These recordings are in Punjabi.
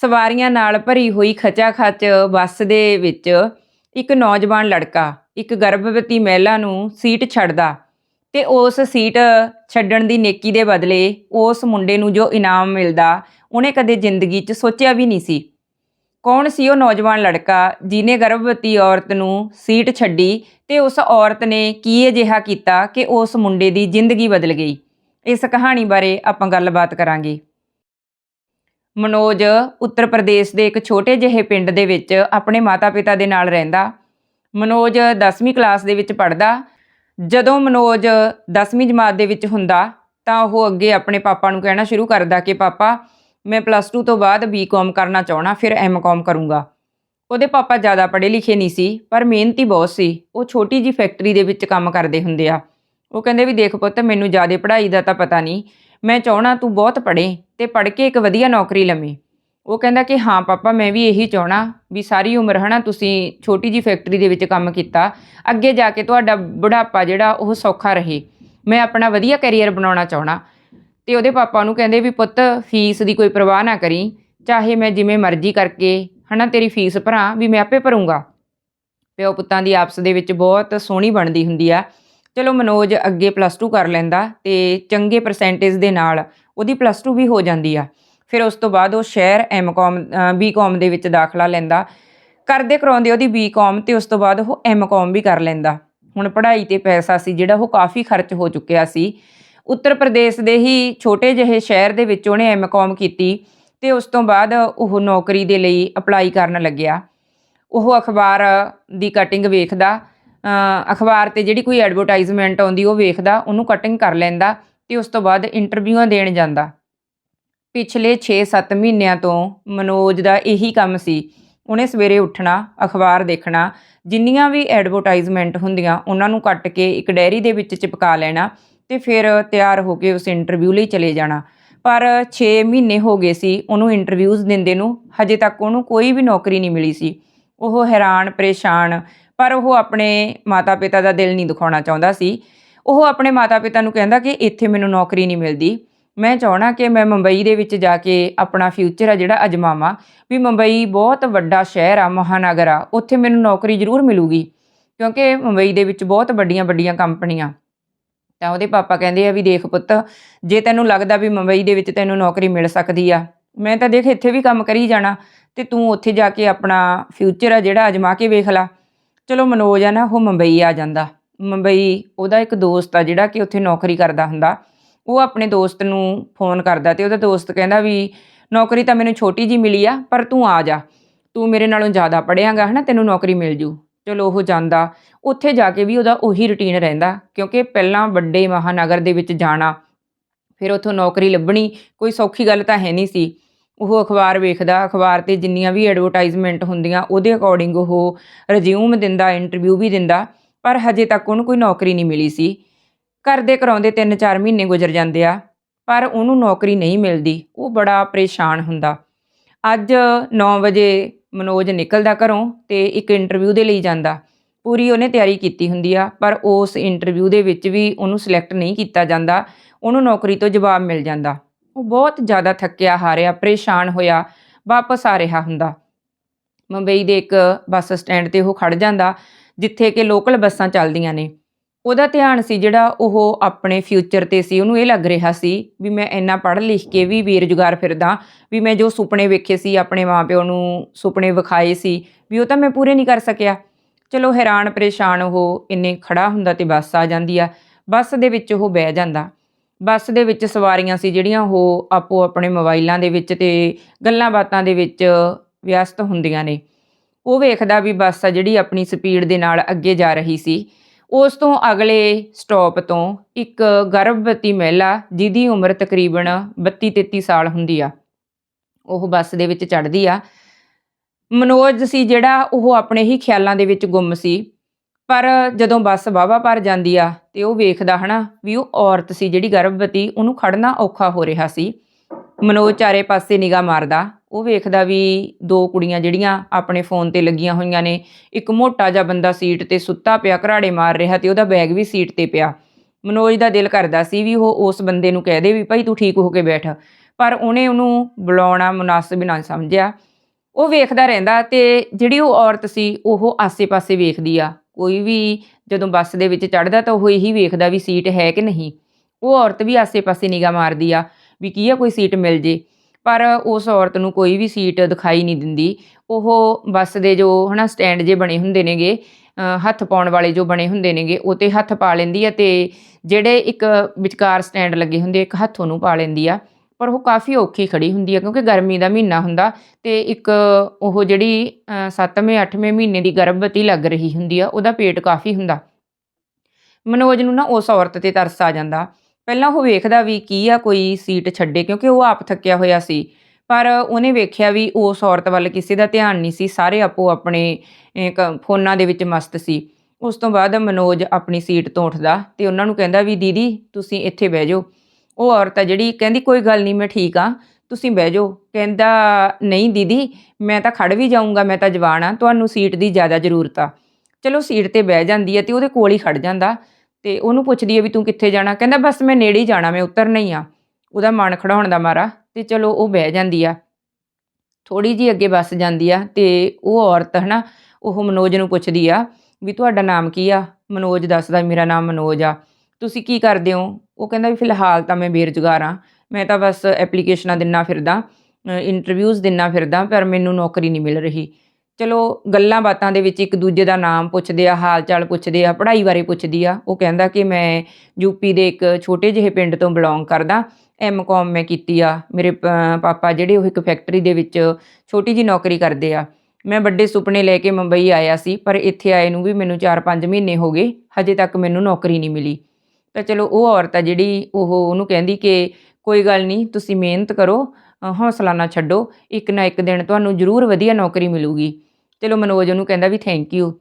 ਸਵਾਰੀਆਂ ਨਾਲ ਭਰੀ ਹੋਈ ਖਚਾ-ਖਚ ਬੱਸ ਦੇ ਵਿੱਚ ਇੱਕ ਨੌਜਵਾਨ ਲੜਕਾ, ਇੱਕ ਗਰਭਵਤੀ ਮਹਿਲਾ ਨੂੰ ਸੀਟ ਛੱਡਦਾ ਤੇ ਉਸ ਸੀਟ ਛੱਡਣ ਦੀ ਨੇਕੀ ਦੇ ਬਦਲੇ ਉਸ ਮੁੰਡੇ ਨੂੰ ਜੋ ਇਨਾਮ ਮਿਲਦਾ, ਉਹਨੇ ਕਦੇ ਜ਼ਿੰਦਗੀ 'ਚ ਸੋਚਿਆ ਵੀ ਨਹੀਂ ਸੀ। ਕੌਣ ਸੀ ਉਹ ਨੌਜਵਾਨ ਲੜਕਾ ਜਿਨੇ ਗਰਭਵਤੀ ਔਰਤ ਨੂੰ ਸੀਟ ਛੱਡੀ ਤੇ ਉਸ ਔਰਤ ਨੇ ਕੀ ਅਜਿਹਾ ਕੀਤਾ ਕਿ ਉਸ ਮੁੰਡੇ ਦੀ ਜ਼ਿੰਦਗੀ ਬਦਲ ਗਈ? ਇਸ ਕਹਾਣੀ ਬਾਰੇ ਆਪਾਂ ਗੱਲਬਾਤ ਕਰਾਂਗੇ। ਮਨੋਜ ਉੱਤਰ ਪ੍ਰਦੇਸ਼ ਦੇ ਇੱਕ ਛੋਟੇ ਜਿਹੇ ਪਿੰਡ ਦੇ ਵਿੱਚ ਆਪਣੇ ਮਾਤਾ-ਪਿਤਾ ਦੇ ਨਾਲ ਰਹਿੰਦਾ। ਮਨੋਜ 10ਵੀਂ ਕਲਾਸ ਦੇ ਵਿੱਚ ਪੜ੍ਹਦਾ। ਜਦੋਂ ਮਨੋਜ 10ਵੀਂ ਜਮਾਤ ਦੇ ਵਿੱਚ ਹੁੰਦਾ ਤਾਂ ਉਹ ਅੱਗੇ ਆਪਣੇ ਪਾਪਾ ਨੂੰ ਕਹਿਣਾ ਸ਼ੁਰੂ ਕਰਦਾ ਕਿ, ਪਾਪਾ, ਮੈਂ ਪਲੱਸ 2 ਤੋਂ ਬਾਅਦ ਬੀਕਾਮ ਕਰਨਾ ਚਾਹਣਾ ਫਿਰ ਐਮਕਾਮ ਕਰੂੰਗਾ। ਉਹਦੇ ਪਾਪਾ ਜ਼ਿਆਦਾ ਪੜ੍ਹੇ ਲਿਖੇ ਨਹੀਂ ਸੀ, ਪਰ ਮਿਹਨਤੀ ਬਹੁਤ ਸੀ। ਉਹ ਛੋਟੀ ਜੀ ਫੈਕਟਰੀ ਦੇ ਵਿੱਚ ਕੰਮ ਕਰਦੇ ਹੁੰਦੇ ਆ। ਉਹ ਕਹਿੰਦੇ ਵੀ, ਦੇਖ ਪੁੱਤ, ਮੈਨੂੰ ਜ਼ਿਆਦਾ ਪੜ੍ਹਾਈ ਦਾ ਤਾਂ ਪਤਾ ਨਹੀਂ। ਮੈਂ ਚਾਹਣਾ ਤੂੰ ਬਹੁਤ ਪੜ੍ਹੇ ਤੇ ਪੜ੍ਹ ਕੇ ਇੱਕ ਵਧੀਆ ਨੌਕਰੀ ਲਵੇਂ। ਉਹ ਕਹਿੰਦਾ ਕਿ ਹਾਂ ਪਾਪਾ, ਮੈਂ ਵੀ ਇਹੀ ਚਾਹਣਾ ਵੀ ਸਾਰੀ ਉਮਰ ਹਨਾ ਤੁਸੀਂ ਛੋਟੀ ਜੀ ਫੈਕਟਰੀ ਦੇ ਵਿੱਚ ਕੰਮ ਕੀਤਾ, ਅੱਗੇ ਜਾ ਕੇ ਤੁਹਾਡਾ ਬੁਢਾਪਾ ਜਿਹੜਾ ਉਹ ਸੌਖਾ ਰਹੇ। ਮੈਂ ਆਪਣਾ ਵਧੀਆ ਕੈਰੀਅਰ ਬਣਾਉਣਾ ਚਾਹਣਾ। ਤੇ ਉਹਦੇ ਪਾਪਾ ਨੂੰ ਕਹਿੰਦੇ ਵੀ ਪੁੱਤ, ਫੀਸ ਦੀ ਕੋਈ ਪਰਵਾਹ ਨਾ ਕਰੀ, ਚਾਹੇ ਮੈਂ ਜਿਵੇਂ ਮਰਜ਼ੀ ਕਰਕੇ ਹਨਾ ਤੇਰੀ ਫੀਸ ਭਰਾਂ ਵੀ ਮੈਂ ਆਪੇ ਭਰੂੰਗਾ। ਪਿਓ ਪੁੱਤਾਂ ਦੀ ਆਪਸ ਦੇ ਵਿੱਚ ਬਹੁਤ ਸੋਹਣੀ ਬਣਦੀ ਹੁੰਦੀ ਆ। ਚਲੋ ਮਨੋਜ ਅੱਗੇ ਪਲੱਸ 2 ਕਰ ਲੈਂਦਾ ਤੇ ਚੰਗੇ ਪਰਸੈਂਟੇਜ ਦੇ ਨਾਲ ਉਹਦੀ ਪਲੱਸ 2 ਵੀ ਹੋ ਜਾਂਦੀ ਆ। ਫਿਰ ਉਸ ਤੋਂ ਬਾਅਦ ਉਹ ਸ਼ਹਿਰ ਐਮਕਾਮ ਬੀਕਾਮ ਦੇ ਵਿੱਚ ਦਾਖਲਾ ਲੈਂਦਾ। ਕਰਦੇ ਕਰਾਉਂਦੇ ਉਹਦੀ ਬੀਕਾਮ ਤੇ ਉਸ ਤੋਂ ਬਾਅਦ ਉਹ ਐਮਕਾਮ ਵੀ ਕਰ ਲੈਂਦਾ। ਹੁਣ ਪੜ੍ਹਾਈ ਤੇ ਪੈਸਾ ਸੀ ਜਿਹੜਾ ਉਹ ਕਾਫੀ ਖਰਚ ਹੋ ਚੁੱਕਿਆ ਸੀ। ਉੱਤਰ ਪ੍ਰਦੇਸ਼ ਦੇ ਹੀ ਛੋਟੇ ਜਿਹੇ ਸ਼ਹਿਰ ਦੇ ਵਿੱਚ ਉਹਨੇ ਐਮਕਾਮ ਕੀਤੀ ਤੇ ਉਸ ਤੋਂ ਬਾਅਦ ਉਹ ਨੌਕਰੀ ਦੇ ਲਈ ਅਪਲਾਈ ਕਰਨ ਲੱਗਿਆ। ਉਹ ਅਖਬਾਰ ਦੀ ਕਟਿੰਗ ਵੇਖਦਾ ਅਖਬਾਰ ਤੇ ਜਿਹੜੀ ਕੋਈ ਐਡਵਰਟਾਈਜ਼ਮੈਂਟ ਆਉਂਦੀ, ਉਹ ਵੇਖਦਾ, ਉਹਨੂੰ ਕਟਿੰਗ ਕਰ ਲੈਂਦਾ ਤੇ ਉਸ ਤੋਂ ਬਾਅਦ ਇੰਟਰਵਿਊਆਂ ਦੇਣ ਜਾਂਦਾ। ਪਿਛਲੇ 6-7 ਮਹੀਨਿਆਂ ਤੋਂ ਮਨੋਜ ਦਾ ਇਹੀ ਕੰਮ ਸੀ। ਉਹਨੇ ਸਵੇਰੇ ਉੱਠਣਾ, ਅਖਬਾਰ ਦੇਖਣਾ, ਜਿੰਨੀਆਂ ਵੀ ਐਡਵਰਟਾਈਜ਼ਮੈਂਟ ਹੁੰਦੀਆਂ, ਉਹਨਾਂ ਨੂੰ ਕੱਟ ਕੇ ਇੱਕ ਡਾਇਰੀ ਦੇ ਵਿੱਚ ਚਿਪਕਾ ਲੈਣਾ ਤੇ ਫਿਰ ਤਿਆਰ ਹੋ ਕੇ ਉਸ ਇੰਟਰਵਿਊ ਲਈ ਚਲੇ ਜਾਣਾ। ਪਰ 6 ਮਹੀਨੇ ਹੋ ਗਏ ਸੀ, ਉਹਨੂੰ ਇੰਟਰਵਿਊਜ਼ ਦਿੰਦੇ ਨੂੰ, ਹਜੇ ਤੱਕ ਉਹਨੂੰ ਕੋਈ ਵੀ ਨੌਕਰੀ ਨਹੀਂ ਮਿਲੀ ਸੀ। ਉਹ ਹੈਰਾਨ, ਪਰੇਸ਼ਾਨ ਪਰ ਉਹ ਆਪਣੇ ਮਾਤਾ-ਪਿਤਾ ਦਾ ਦਿਲ ਨਹੀਂ ਦਿਖਾਉਣਾ ਚਾਹੁੰਦਾ ਸੀ। ਉਹ ਆਪਣੇ ਮਾਤਾ-ਪਿਤਾ ਨੂੰ ਕਹਿੰਦਾ ਕਿ ਇੱਥੇ ਮੈਨੂੰ ਨੌਕਰੀ ਨਹੀਂ ਮਿਲਦੀ। ਮੈਂ ਚਾਹਣਾ ਕਿ ਮੈਂ ਮੁੰਬਈ ਦੇ ਵਿੱਚ ਜਾ ਕੇ ਆਪਣਾ ਫਿਊਚਰ ਆ ਜਿਹੜਾ ਅਜਮਾਵਾਂ। ਵੀ ਮੁੰਬਈ ਬਹੁਤ ਵੱਡਾ ਸ਼ਹਿਰ ਆ, ਮਹਾਨਗਰ ਆ, ਉੱਥੇ ਮੈਨੂੰ ਨੌਕਰੀ ਜ਼ਰੂਰ ਮਿਲੂਗੀ। ਕਿਉਂਕਿ ਮੁੰਬਈ ਦੇ ਵਿੱਚ ਬਹੁਤ ਵੱਡੀਆਂ ਵੱਡੀਆਂ ਕੰਪਨੀਆਂ। ਤਾਂ ਉਹਦੇ ਪਾਪਾ ਕਹਿੰਦੇ ਆ ਵੀ ਦੇਖ ਪੁੱਤ, ਜੇ ਤੈਨੂੰ ਲੱਗਦਾ ਵੀ ਮੁੰਬਈ ਦੇ ਵਿੱਚ ਤੈਨੂੰ ਨੌਕਰੀ ਮਿਲ ਸਕਦੀ ਆ, ਮੈਂ ਤਾਂ ਦੇਖ ਇੱਥੇ ਵੀ ਕੰਮ ਕਰੀ ਜਾਣਾ। ਤੇ ਤੂੰ ਉੱਥੇ ਜਾ ਕੇ ਆਪਣਾ ਫਿਊਚਰ ਆ ਜਿਹੜਾ ਅਜਮਾ ਕੇ ਵੇਖ ਲੈ। ਚਲੋ ਮਨੋਜ ਆ ਨਾ, ਉਹ ਮੁੰਬਈ ਆ ਜਾਂਦਾ। ਮੁੰਬਈ, ਉਹਦਾ ਇੱਕ ਦੋਸਤ ਆ ਜਿਹੜਾ ਕਿ ਉੱਥੇ ਨੌਕਰੀ ਕਰਦਾ ਹੁੰਦਾ। ਉਹ ਆਪਣੇ ਦੋਸਤ ਨੂੰ ਫੋਨ ਕਰਦਾ ਤੇ ਉਹਦਾ ਦੋਸਤ ਕਹਿੰਦਾ ਵੀ, ਨੌਕਰੀ ਤਾਂ ਮੈਨੂੰ ਛੋਟੀ ਜੀ ਮਿਲੀ ਆ, ਪਰ ਤੂੰ ਆ ਜਾ। ਤੂੰ ਮੇਰੇ ਨਾਲੋਂ ਜ਼ਿਆਦਾ ਪੜ੍ਹਿਆਗਾ, ਹਨਾ, ਤੈਨੂੰ ਨੌਕਰੀ ਮਿਲ ਜੂ। ਚਲੋ ਉਹ ਜਾਂਦਾ। ਉੱਥੇ ਜਾ ਕੇ ਵੀ ਉਹਦਾ ਉਹੀ ਰੁਟੀਨ ਰਹਿੰਦਾ, ਕਿਉਂਕਿ ਪਹਿਲਾਂ ਵੱਡੇ ਮਹਾਨਗਰ ਦੇ ਵਿੱਚ ਜਾਣਾ, ਫਿਰ ਉੱਥੋਂ ਨੌਕਰੀ ਲੱਭਣੀ, ਕੋਈ ਸੌਖੀ ਗੱਲ ਤਾਂ ਹੈ ਨਹੀਂ ਸੀ। ਉਹ ਅਖਬਾਰ ਵੇਖਦਾ, ਅਖਬਾਰ ਤੇ ਜਿੰਨੀਆਂ ਵੀ ਐਡਵਰਟਾਈਜ਼ਮੈਂਟ ਹੁੰਦੀਆਂ, ਉਹਦੇ ਅਕੋਰਡਿੰਗ ਉਹ ਰਿਜ਼ਿਊਮ ਦਿੰਦਾ ਇੰਟਰਵਿਊ ਵੀ ਦਿੰਦਾ, ਪਰ ਹਜੇ ਤੱਕ ਉਹਨੂੰ ਕੋਈ ਨੌਕਰੀ ਨਹੀਂ ਮਿਲੀ ਸੀ। ਕਰਦੇ ਕਰਾਉਂਦੇ 3-4 ਮਹੀਨੇ ਗੁਜ਼ਰ ਜਾਂਦੇ ਆ, ਪਰ ਉਹਨੂੰ ਨੌਕਰੀ ਨਹੀਂ ਮਿਲਦੀ। ਉਹ ਬੜਾ ਪਰੇਸ਼ਾਨ ਹੁੰਦਾ। ਅੱਜ 9 ਵਜੇ ਮਨੋਜ ਨਿਕਲਦਾ ਘਰੋਂ ਤੇ ਇੱਕ ਇੰਟਰਵਿਊ ਦੇ ਲਈ ਜਾਂਦਾ। ਪੂਰੀ ਉਹਨੇ ਤਿਆਰੀ ਕੀਤੀ ਹੁੰਦੀ ਆ, ਪਰ ਉਸ ਇੰਟਰਵਿਊ ਦੇ ਵਿੱਚ ਵੀ ਉਹਨੂੰ ਸਿਲੈਕਟ ਨਹੀਂ ਕੀਤਾ ਜਾਂਦਾ। ਉਹਨੂੰ ਨੌਕਰੀ ਤੋਂ ਜਵਾਬ ਮਿਲ ਜਾਂਦਾ। ਉਹ ਬਹੁਤ ਜ਼ਿਆਦਾ ਥੱਕਿਆ, ਹਾਰਿਆ, ਪਰੇਸ਼ਾਨ ਹੋਇਆ, ਵਾਪਸ ਆ ਰਿਹਾ ਹੁੰਦਾ। ਮੁੰਬਈ ਦੇ ਇੱਕ ਬੱਸ ਸਟੈਂਡ ਤੇ ਉਹ ਖੜ ਜਾਂਦਾ, ਜਿੱਥੇ ਕਿ ਲੋਕਲ ਬੱਸਾਂ ਚੱਲਦੀਆਂ ਨੇ। ਉਹਦਾ ਧਿਆਨ ਸੀ ਜਿਹੜਾ ਉਹ ਆਪਣੇ ਫਿਊਚਰ ਤੇ ਸੀ, ਉਹਨੂੰ ਇਹ ਲੱਗ ਰਿਹਾ ਸੀ ਵੀ ਮੈਂ ਇੰਨਾ ਪੜ੍ਹ ਲਿਖ ਕੇ ਵੀ ਬੇਰੁਜ਼ਗਾਰ ਫਿਰਦਾ, ਵੀ ਮੈਂ ਜੋ ਸੁਪਨੇ ਵੇਖੇ ਸੀ, ਆਪਣੇ ਮਾਪਿਓ ਨੂੰ ਸੁਪਨੇ ਵਿਖਾਏ ਸੀ, ਵੀ ਉਹ ਤਾਂ ਮੈਂ ਪੂਰੇ ਨਹੀਂ ਕਰ ਸਕਿਆ। ਚਲੋ ਹੈਰਾਨ ਪਰੇਸ਼ਾਨ ਉਹ ਇੰਨੇ ਖੜਾ ਹੁੰਦਾ ਤੇ ਬੱਸ ਆ ਜਾਂਦੀ ਆ, ਬੱਸ ਦੇ ਵਿੱਚ ਉਹ ਬਹਿ ਜਾਂਦਾ। ਬੱਸ ਦੇ ਵਿੱਚ ਸਵਾਰੀਆਂ ਸੀ ਜਿਹੜੀਆਂ ਉਹ ਆਪੋ ਆਪਣੇ ਮੋਬਾਈਲਾਂ ਦੇ ਵਿੱਚ ਤੇ ਗੱਲਾਂ ਬਾਤਾਂ ਦੇ ਵਿੱਚ ਵਿਅਸਤ ਹੁੰਦੀਆਂ ਨੇ। ਉਹ ਵੇਖਦਾ ਵੀ ਬੱਸ ਆ ਜਿਹੜੀ ਆਪਣੀ ਸਪੀਡ ਦੇ ਨਾਲ ਅੱਗੇ ਜਾ ਰਹੀ ਸੀ। ਉਸ ਤੋਂ ਅਗਲੇ ਸਟਾਪ ਤੋਂ ਇੱਕ ਗਰਭਵਤੀ ਮਹਿਲਾ ਜਿਹਦੀ ਉਮਰ ਤਕਰੀਬਨ 32-33 ਸਾਲ ਹੁੰਦੀ ਆ, ਉਹ ਬੱਸ ਦੇ ਵਿੱਚ ਚੜ੍ਹਦੀ ਆ। ਮਨੋਜ ਸੀ ਜਿਹੜਾ ਉਹ ਆਪਣੇ ਹੀ ਖਿਆਲਾਂ ਦੇ ਵਿੱਚ ਗੁੰਮ ਸੀ। ਪਰ ਜਦੋਂ ਬੱਸ ਵਾਹਵਾ ਭਰ ਜਾਂਦੀ ਆ ਤੇ ਉਹ ਵੇਖਦਾ ਹਨਾ ਵੀ ਉਹ ਔਰਤ ਸੀ ਜਿਹੜੀ ਗਰਭਵਤੀ, ਉਹਨੂੰ ਖੜਨਾ ਔਖਾ ਹੋ ਰਿਹਾ ਸੀ। ਮਨੋਜ ਚਾਰੇ ਪਾਸੇ ਨਿਗਾਹ ਮਾਰਦਾ, ਉਹ ਵੇਖਦਾ ਵੀ ਦੋ ਕੁੜੀਆਂ ਜਿਹੜੀਆਂ ਆਪਣੇ ਫੋਨ ਤੇ ਲੱਗੀਆਂ ਹੋਈਆਂ ਨੇ, ਇੱਕ ਮੋਟਾ ਜਿਹਾ ਬੰਦਾ ਸੀਟ ਤੇ ਸੁੱਤਾ ਪਿਆ, ਘਰਾੜੇ ਮਾਰ ਰਿਹਾ ਤੇ ਉਹਦਾ ਬੈਗ ਵੀ ਸੀਟ ਤੇ ਪਿਆ। ਮਨੋਜ ਦਾ ਦਿਲ ਕਰਦਾ ਸੀ ਵੀ ਉਹ ਉਸ ਬੰਦੇ ਨੂੰ ਕਹਿ ਦੇ ਵੀ ਭਾਈ ਤੂੰ ਠੀਕ ਹੋ ਕੇ ਬੈਠ। ਪਰ ਉਹਨੇ ਉਹਨੂੰ ਬੁਲਾਉਣਾ ਮੁਨਾਸਬ ਨਾ ਸਮਝਿਆ। ਉਹ ਵੇਖਦਾ ਰਹਿੰਦਾ ਤੇ ਜਿਹੜੀ ਉਹ ਔਰਤ ਸੀ, ਉਹ ਆਸੇ-ਪਾਸੇ ਵੇਖਦੀ ਆ। ਕੋਈ ਵੀ ਜਦੋਂ ਬੱਸ ਦੇ ਵਿੱਚ ਚੜਦਾ ਤਾਂ ਉਹ ਇਹੀ ਵੇਖਦਾ ਵੀ ਸੀਟ ਹੈ ਕਿ ਨਹੀਂ। ਉਹ ਔਰਤ ਵੀ ਆਸੇ-ਪਾਸੇ ਨਿਗਾਹ ਮਾਰਦੀ ਆ ਵੀ ਕੀ ਆ ਕੋਈ ਸੀਟ ਮਿਲ ਜੇ। ਪਰ ਉਸ ਔਰਤ ਨੂੰ ਕੋਈ ਵੀ ਸੀਟ ਦਿਖਾਈ ਨਹੀਂ ਦਿੰਦੀ। ਉਹ ਬੱਸ ਦੇ ਜੋ ਹਨਾ ਸਟੈਂਡ ਜੇ ਬਣੇ ਹੁੰਦੇ ਨੇਗੇ ਹੱਥ ਪਾਉਣ ਵਾਲੇ ਜੋ ਬਣੇ ਹੁੰਦੇ ਨੇਗੇ, ਉਹ ਤੇ ਹੱਥ ਪਾ ਲੈਂਦੀ ਆ ਤੇ ਜਿਹੜੇ ਇੱਕ ਵਿਚਕਾਰ ਸਟੈਂਡ ਲੱਗੇ ਹੁੰਦੇ ਇੱਕ ਹੱਥ ਉਹਨੂੰ ਪਾ ਲੈਂਦੀ ਆ। ਪਰ ਉਹ ਕਾਫੀ ਔਖੀ ਖੜੀ ਹੁੰਦੀ ਆ, ਕਿਉਂਕਿ ਗਰਮੀ ਦਾ ਮਹੀਨਾ ਹੁੰਦਾ ਤੇ ਇੱਕ ਉਹ ਜਿਹੜੀ 7ਵੇਂ 8ਵੇਂ ਮਹੀਨੇ ਦੀ ਗਰਭਵਤੀ ਲੱਗ ਰਹੀ ਹੁੰਦੀ ਆ, ਉਹਦਾ ਪੇਟ ਕਾਫੀ ਹੁੰਦਾ। ਮਨੋਜ ਨੂੰ ਨਾ ਉਸ ਔਰਤ ਤੇ ਤਰਸ ਆ ਜਾਂਦਾ। ਪਹਿਲਾਂ ਉਹ ਵੇਖਦਾ ਵੀ ਕੀ ਆ ਕੋਈ ਸੀਟ ਛੱਡੇ, ਕਿਉਂਕਿ ਉਹ ਆਪ ਥੱਕਿਆ ਹੋਇਆ ਸੀ। ਪਰ ਉਹਨੇ ਵੇਖਿਆ ਵੀ ਉਸ ਔਰਤ ਵੱਲ ਕਿਸੇ ਦਾ ਧਿਆਨ ਨਹੀਂ ਸੀ, ਸਾਰੇ ਆਪੋ ਆਪਣੇ ਕ- ਫੋਨਾਂ ਦੇ ਵਿੱਚ ਮਸਤ ਸੀ। ਉਸ ਤੋਂ ਬਾਅਦ ਮਨੋਜ ਆਪਣੀ ਸੀਟ ਤੋਂ ਉੱਠਦਾ ਤੇ ਉਹਨਾਂ ਨੂੰ ਕਹਿੰਦਾ ਵੀ, ਦੀਦੀ, ਤੁਸੀਂ ਇੱਥੇ ਬਹਿ ਜਾਓ। ਉਹ ਔਰਤ ਆ ਜਿਹੜੀ ਕਹਿੰਦੀ, ਕੋਈ ਗੱਲ ਨਹੀਂ, ਮੈਂ ਠੀਕ ਆ, ਤੁਸੀਂ ਬਹਿ ਜਾਓ। ਕਹਿੰਦਾ, ਨਹੀਂ ਦੀਦੀ, ਮੈਂ ਤਾਂ ਖੜ ਵੀ ਜਾਊਂਗਾ, ਮੈਂ ਤਾਂ ਜਵਾਨ ਆ, ਤੁਹਾਨੂੰ ਸੀਟ ਦੀ ਜ਼ਿਆਦਾ ਜ਼ਰੂਰਤ ਆ। ਚਲੋ ਸੀਟ ਤੇ ਬਹਿ ਜਾਂਦੀ ਹੈ ਤੇ ਉਹਦੇ ਕੋਲ ਹੀ ਖੜ ਜਾਂਦਾ ਤੇ ਉਹਨੂੰ ਪੁੱਛਦੀ ਹੈ ਵੀ ਤੂੰ ਕਿੱਥੇ ਜਾਣਾ? ਕਹਿੰਦਾ, ਬਸ ਮੈਂ ਨੇੜੇ ਹੀ ਜਾਣਾ, ਮੈਂ ਉਤਰਨਾ ਹੀ ਆ। ਉਹਦਾ ਮਨ ਖੜਾਉਣ ਦਾ ਮਾਰਾ ਤੇ ਚਲੋ ਉਹ ਬਹਿ ਜਾਂਦੀ ਆ। ਥੋੜੀ ਜੀ ਅੱਗੇ ਬੱਸ ਜਾਂਦੀ ਆ ਤੇ ਉਹ ਔਰਤ ਹਨਾ, ਉਹ ਮਨੋਜ ਨੂੰ ਪੁੱਛਦੀ ਆ ਵੀ ਤੁਹਾਡਾ ਨਾਮ ਕੀ ਆ? ਮਨੋਜ ਦੱਸਦਾ, ਮੇਰਾ ਨਾਮ ਮਨੋਜ ਆ। ਤੁਸੀਂ ਕੀ ਕਰਦੇ ਹੋ? ਉਹ ਕਹਿੰਦਾ ਵੀ ਫਿਲਹਾਲ ਤਾਂ ਮੈਂ ਬੇਰੁਜ਼ਗਾਰ ਆ ਮੈਂ ਤਾਂ ਬਸ ਐਪਲੀਕੇਸ਼ਨਾਂ ਦਿੰਨਾ ਫਿਰਦਾ ਇੰਟਰਵਿਊਜ਼ ਦਿੰਨਾ ਫਿਰਦਾ, ਪਰ ਮੈਨੂੰ ਨੌਕਰੀ ਨਹੀਂ ਮਿਲ ਰਹੀ। ਚਲੋ, ਗੱਲਾਂ ਬਾਤਾਂ ਦੇ ਵਿੱਚ ਇੱਕ ਦੂਜੇ ਦਾ ਨਾਮ ਪੁੱਛਦੇ ਆ ਹਾਲ ਚਾਲ ਪੁੱਛਦੇ ਆ, ਪੜ੍ਹਾਈ ਬਾਰੇ ਪੁੱਛਦੀ ਆ। ਉਹ ਕਹਿੰਦਾ ਕਿ ਮੈਂ ਯੂਪੀ ਦੇ ਇੱਕ ਛੋਟੇ ਜਿਹੇ ਪਿੰਡ ਤੋਂ ਬਿਲੋਂਗ ਕਰਦਾ। ਐਮਕਾਮ ਮੈਂ ਕੀਤੀ ਆ। ਮੇਰੇ ਪ- ਪਾਪਾ ਜਿਹੜੇ ਉਹ ਇੱਕ ਫੈਕਟਰੀ ਦੇ ਵਿੱਚ ਛੋਟੀ ਜੀ ਨੌਕਰੀ ਕਰਦੇ ਆ। ਮੈਂ ਵੱਡੇ ਸੁਪਨੇ ਲੈ ਕੇ ਮੁੰਬਈ ਆਇਆ ਸੀ, ਪਰ ਇੱਥੇ ਆਏ ਨੂੰ ਵੀ ਮੈਨੂੰ 4-5 ਮਹੀਨੇ ਹੋ ਗਏ। ਹਜੇ ਤੱਕ ਮੈਨੂੰ ਨੌਕਰੀ ਨਹੀਂ ਮਿਲੀ। ਤਾਂ ਚਲੋ ਉਹ ਔਰਤ ਆ ਜਿਹੜੀ ਉਹ ਉਹਨੂੰ ਕਹਿੰਦੀ ਕਿ ਕੋਈ ਗੱਲ ਨਹੀਂ ਤੁਸੀਂ ਮਿਹਨਤ ਕਰੋ ਅ, ਹੌਸਲਾ ਨਾ ਛੱਡੋ ਇੱਕ ਨਾ ਇੱਕ ਦਿਨ ਤੁਹਾਨੂੰ ਜ਼ਰੂਰ ਵਧੀਆ ਨੌਕਰੀ ਮਿਲੂਗੀ। ਚਲੋ ਮਨੋਜ ਉਹਨੂੰ ਕਹਿੰਦਾ ਵੀ ਥੈਂਕ ਯੂ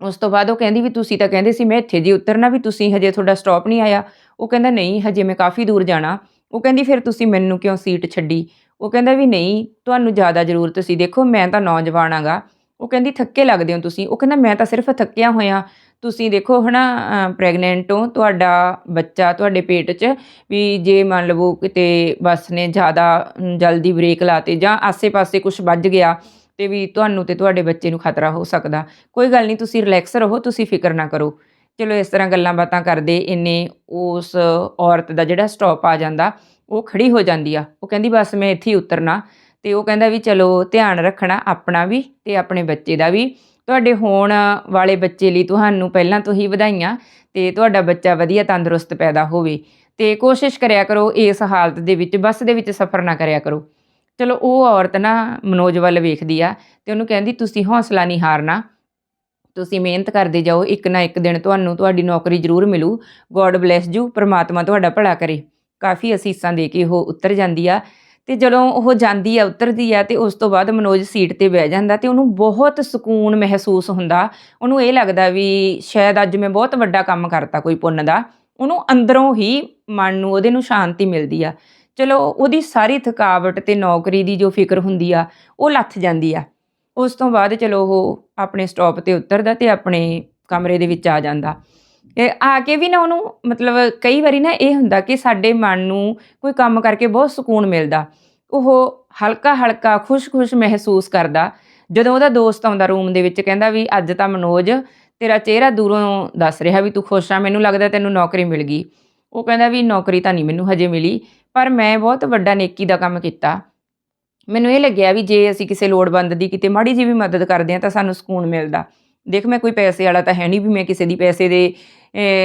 ਉਸ ਤੋਂ ਬਾਅਦ ਉਹ ਕਹਿੰਦੀ ਵੀ ਤੁਸੀਂ ਤਾਂ ਕਹਿੰਦੇ ਸੀ ਮੈਂ ਇੱਥੇ ਜੀ ਉਤਰਨਾ ਵੀ ਤੁਸੀਂ ਹਜੇ ਤੁਹਾਡਾ ਸਟਾਪ ਨਹੀਂ ਆਇਆ। ਉਹ ਕਹਿੰਦਾ ਨਹੀਂ ਹਜੇ ਮੈਂ ਕਾਫੀ ਦੂਰ ਜਾਣਾ। ਉਹ ਕਹਿੰਦੀ ਫਿਰ ਤੁਸੀਂ ਮੈਨੂੰ ਕਿਉਂ ਸੀਟ ਛੱਡੀ? ਉਹ ਕਹਿੰਦਾ ਵੀ ਨਹੀਂ ਤੁਹਾਨੂੰ ਜ਼ਿਆਦਾ ਜ਼ਰੂਰਤ ਸੀ। ਦੇਖੋ ਮੈਂ ਤਾਂ ਨੌਜਵਾਨ ਆਂਗਾ। ਉਹ ਕਹਿੰਦੀ ਥੱਕੇ ਲੱਗਦੇ ਹੋ ਤੁਸੀਂ। ਉਹ ਕਹਿੰਦਾ ਮੈਂ ਤਾਂ ਸਿਰਫ ਥੱਕਿਆ ਹੋਇਆ। ਤੁਸੀਂ ਦੇਖੋ ਹਨਾ ਪ੍ਰੈਗਨੈਂਟ ਹੋ, ਤੁਹਾਡਾ ਬੱਚਾ ਤੁਹਾਡੇ ਪੇਟ 'ਚ ਵੀ ਜੇ ਮੰਨ ਲਵੋ ਕਿਤੇ ਬੱਸ ਨੇ ਜ਼ਿਆਦਾ ਜਲਦੀ ਬ੍ਰੇਕ ਲਾਤੇ ਜਾਂ ਆਸੇ-ਪਾਸੇ ਕੁਝ ਵੱਜ ਗਿਆ ਤੇ ਵੀ ਤੁਹਾਨੂੰ ਤੇ ਤੁਹਾਡੇ ਬੱਚੇ ਨੂੰ ਖਤਰਾ ਹੋ ਸਕਦਾ। ਕੋਈ ਗੱਲ ਨਹੀਂ, ਤੁਸੀਂ ਰਿਲੈਕਸ ਰਹੋ, ਤੁਸੀਂ ਫਿਕਰ ਨਾ ਕਰੋ। ਚਲੋ, ਇਸ ਤਰ੍ਹਾਂ ਗੱਲਾਂ ਬਾਤਾਂ ਕਰਦੇ ਇੰਨੇ, ਉਸ ਔਰਤ ਦਾ ਜਿਹੜਾ ਸਟਾਪ ਆ ਜਾਂਦਾ, ਉਹ ਖੜੀ ਹੋ ਜਾਂਦੀ ਆ। ਉਹ ਕਹਿੰਦੀ, ਬਸ ਮੈਂ ਇੱਥੇ ਹੀ ਉਤਰਨਾ। ਤੇ ਉਹ ਕਹਿੰਦਾ ਵੀ, ਚਲੋ, ਧਿਆਨ ਰੱਖਣਾ ਆਪਣਾ ਵੀ ਤੇ ਆਪਣੇ ਬੱਚੇ ਦਾ ਵੀ। ਤੁਹਾਡੇ ਹੋਣ ਵਾਲੇ ਬੱਚੇ ਲਈ ਤੁਹਾਨੂੰ ਪਹਿਲਾਂ ਤੋਂ ਹੀ ਵਧਾਈਆਂ ਤੇ ਤੁਹਾਡਾ ਬੱਚਾ ਵਧੀਆ ਤੰਦਰੁਸਤ ਪੈਦਾ ਹੋਵੇ ਤੇ ਕੋਸ਼ਿਸ਼ ਕਰਿਆ ਕਰੋ ਇਸ ਹਾਲਤ ਦੇ ਵਿੱਚ, ਬੱਸ ਦੇ ਵਿੱਚ ਸਫ਼ਰ ਨਾ ਕਰਿਆ ਕਰੋ। ਚਲੋ ਉਹ ਔਰਤ ਨਾ ਮਨੋਜ ਵੱਲ ਵੇਖਦੀ ਆ ਤੇ ਉਹਨੂੰ ਕਹਿੰਦੀ, ਤੁਸੀਂ ਹੌਸਲਾ ਨਹੀਂ ਹਾਰਨਾ, ਤੁਸੀਂ ਮਿਹਨਤ ਕਰਦੇ ਜਾਓ, ਇੱਕ ਨਾ ਇੱਕ ਦਿਨ ਤੁਹਾਨੂੰ ਤੁਹਾਡੀ ਨੌਕਰੀ ਜ਼ਰੂਰ ਮਿਲੂ ਗੋਡ ਬlesਸ ਯੂ ਪ੍ਰਮਾਤਮਾ ਤੁਹਾਡਾ ਭਲਾ ਕਰੇ। ਕਾਫੀ ਅਸੀਸਾਂ ਦੇ ਕੇ ਉਹ ਉੱਤਰ ਜਾਂਦੀ ਆ ਤੇ ਜਦੋਂ ਉਹ ਜਾਂਦੀ ਆ, ਉਤਰਦੀ ਆ ਤੇ ਉਸ ਤੋਂ ਬਾਅਦ ਮਨੋਜ ਸੀਟ ਤੇ ਬਹਿ ਜਾਂਦਾ ਤੇ ਉਹਨੂੰ ਬਹੁਤ ਸਕੂਨ ਮਹਿਸੂਸ ਹੁੰਦਾ। ਉਹਨੂੰ ਇਹ ਲੱਗਦਾ ਵੀ ਸ਼ਾਇਦ ਅੱਜ ਮੈਂ ਬਹੁਤ ਵੱਡਾ ਕੰਮ ਕਰਤਾ ਕੋਈ ਪੁੰਨ ਦਾ। ਉਹਨੂੰ ਅੰਦਰੋਂ ਹੀ ਮਨ ਨੂੰ, ਉਹਦੇ ਨੂੰ ਸ਼ਾਂਤੀ ਮਿਲਦੀ ਆ। ਚਲੋ, ਉਹਦੀ ਸਾਰੀ ਥਕਾਵਟ ਤੇ ਨੌਕਰੀ ਦੀ ਜੋ ਫਿਕਰ ਹੁੰਦੀ ਆ, ਉਹ ਲੱਥ ਜਾਂਦੀ ਆ। ਉਸ ਤੋਂ ਬਾਅਦ ਚਲੋ ਉਹ ਆਪਣੇ ਸਟਾਪ ਤੇ ਉਤਰਦਾ ਤੇ ਆਪਣੇ ਕਮਰੇ ਦੇ ਵਿੱਚ ਆ ਜਾਂਦਾ। ਆ ਕੇ ਵੀ ਨਾ ਉਹਨੂੰ ਮਤਲਬ ਕਈ ਵਾਰੀ ਨਾ ਇਹ ਹੁੰਦਾ ਕਿ ਸਾਡੇ ਮਨ ਨੂੰ ਕੋਈ ਕੰਮ ਕਰਕੇ ਬਹੁਤ ਸਕੂਨ ਮਿਲਦਾ। ਉਹ ਹਲਕਾ ਹਲਕਾ ਖੁਸ਼-ਖੁਸ਼ ਮਹਿਸੂਸ ਕਰਦਾ। ਜਦੋਂ ਉਹਦਾ ਦੋਸਤ ਆਉਂਦਾ ਰੂਮ ਦੇ ਵਿੱਚ ਕਹਿੰਦਾ ਵੀ ਅੱਜ ਤਾਂ ਮਨੋਜ ਤੇਰਾ ਚਿਹਰਾ ਦੂਰੋਂ ਦੱਸ ਰਿਹਾ ਵੀ ਤੂੰ ਖੁਸ਼ ਆ, ਮੈਨੂੰ ਲੱਗਦਾ ਤੈਨੂੰ ਨੌਕਰੀ ਮਿਲ ਗਈ। ਉਹ ਕਹਿੰਦਾ ਵੀ ਨੌਕਰੀ ਤਾਂ ਨਹੀਂ ਮੈਨੂੰ ਹਜੇ ਮਿਲੀ, ਪਰ ਮੈਂ ਬਹੁਤ ਵੱਡਾ ਨੇਕੀ ਦਾ ਕੰਮ ਕੀਤਾ। ਮੈਨੂੰ ਇਹ ਲੱਗਿਆ ਵੀ ਜੇ ਅਸੀਂ ਕਿਸੇ ਲੋੜਵੰਦ ਦੀ ਕਿਤੇ ਮਾੜੀ ਜਿਹੀ ਵੀ ਮਦਦ ਕਰਦੇ ਹਾਂ ਤਾਂ ਸਾਨੂੰ ਸਕੂਨ ਮਿਲਦਾ। ਦੇਖ ਮੈਂ ਕੋਈ ਪੈਸੇ ਵਾਲਾ ਤਾਂ ਹੈ ਨਹੀਂ ਵੀ ਮੈਂ ਕਿਸੇ ਦੀ ਪੈਸੇ ਦੇ